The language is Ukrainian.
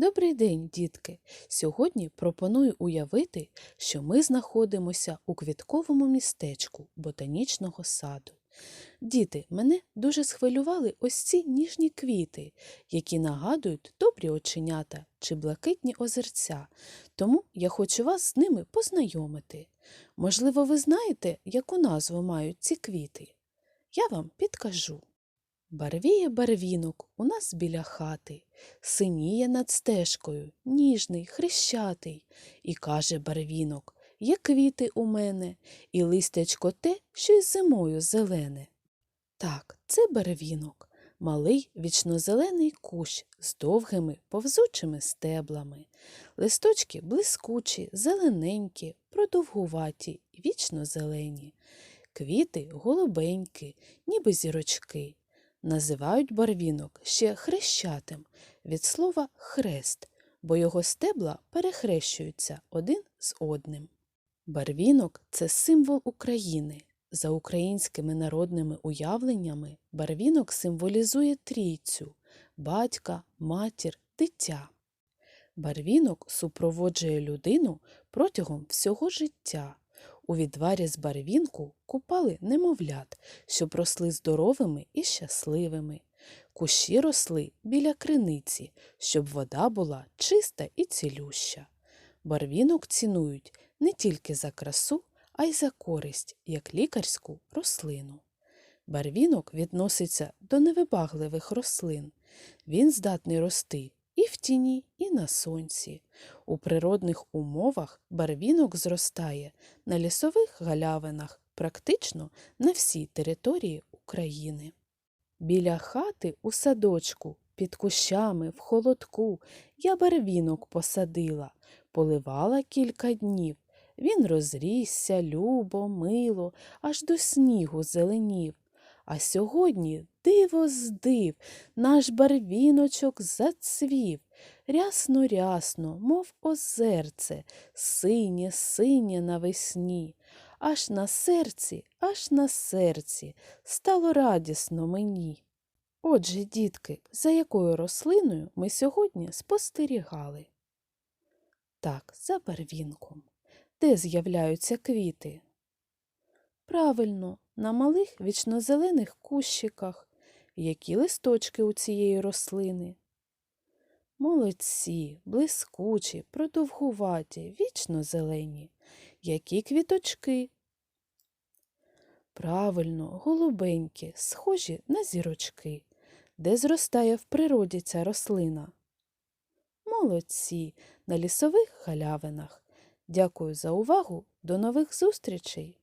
Добрий день, дітки! Сьогодні пропоную уявити, що ми знаходимося у квітковому містечку ботанічного саду. Діти, мене дуже схвилювали ось ці ніжні квіти, які нагадують добрі оченята чи блакитні озерця, тому я хочу вас з ними познайомити. Можливо, ви знаєте, яку назву мають ці квіти? Я вам підкажу. Барвіє барвінок у нас біля хати, синіє над стежкою, ніжний, хрещатий, і каже барвінок, є квіти у мене, і листячко те, що й зимою зелене. Так, це барвінок, малий вічнозелений кущ з довгими повзучими стеблами. Листочки блискучі, зелененькі, продовгуваті вічно зелені. Квіти голубенькі, ніби зірочки. Називають барвінок ще хрещатим від слова хрест, бо його стебла перехрещуються один з одним. Барвінок це символ України. За українськими народними уявленнями барвінок символізує трійцю батька, матір, дитя. Барвінок супроводжує людину протягом всього життя. У відварі з барвінку купали немовлят, щоб росли здоровими і щасливими. Кущі росли біля криниці, щоб вода була чиста і цілюща. Барвінок цінують не тільки за красу, а й за користь, як лікарську рослину. Барвінок відноситься до невибагливих рослин. Він здатний рости і в тіні, і на сонці. У природних умовах барвінок зростає на лісових галявинах практично на всій території України. Біля хати у садочку, під кущами, в холодку я барвінок посадила, поливала кілька днів. Він розрісся любо, мило, аж до снігу зеленів. А сьогодні диво з див, наш барвіночок зацвів. Рясно рясно, мов озерце, синє, синє навесні. Аж на серці, аж на серці стало радісно мені. Отже, дітки, за якою рослиною ми сьогодні спостерігали? Так, за барвінком. Де з'являються квіти? Правильно, на малих вічнозелених кущиках. Які листочки у цієї рослини? Молодці, блискучі, продовгуваті, вічно зелені. Які квіточки? Правильно, голубенькі, схожі на зірочки. Де зростає в природі ця рослина? Молодці, на лісових галявинах. Дякую за увагу. До нових зустрічей!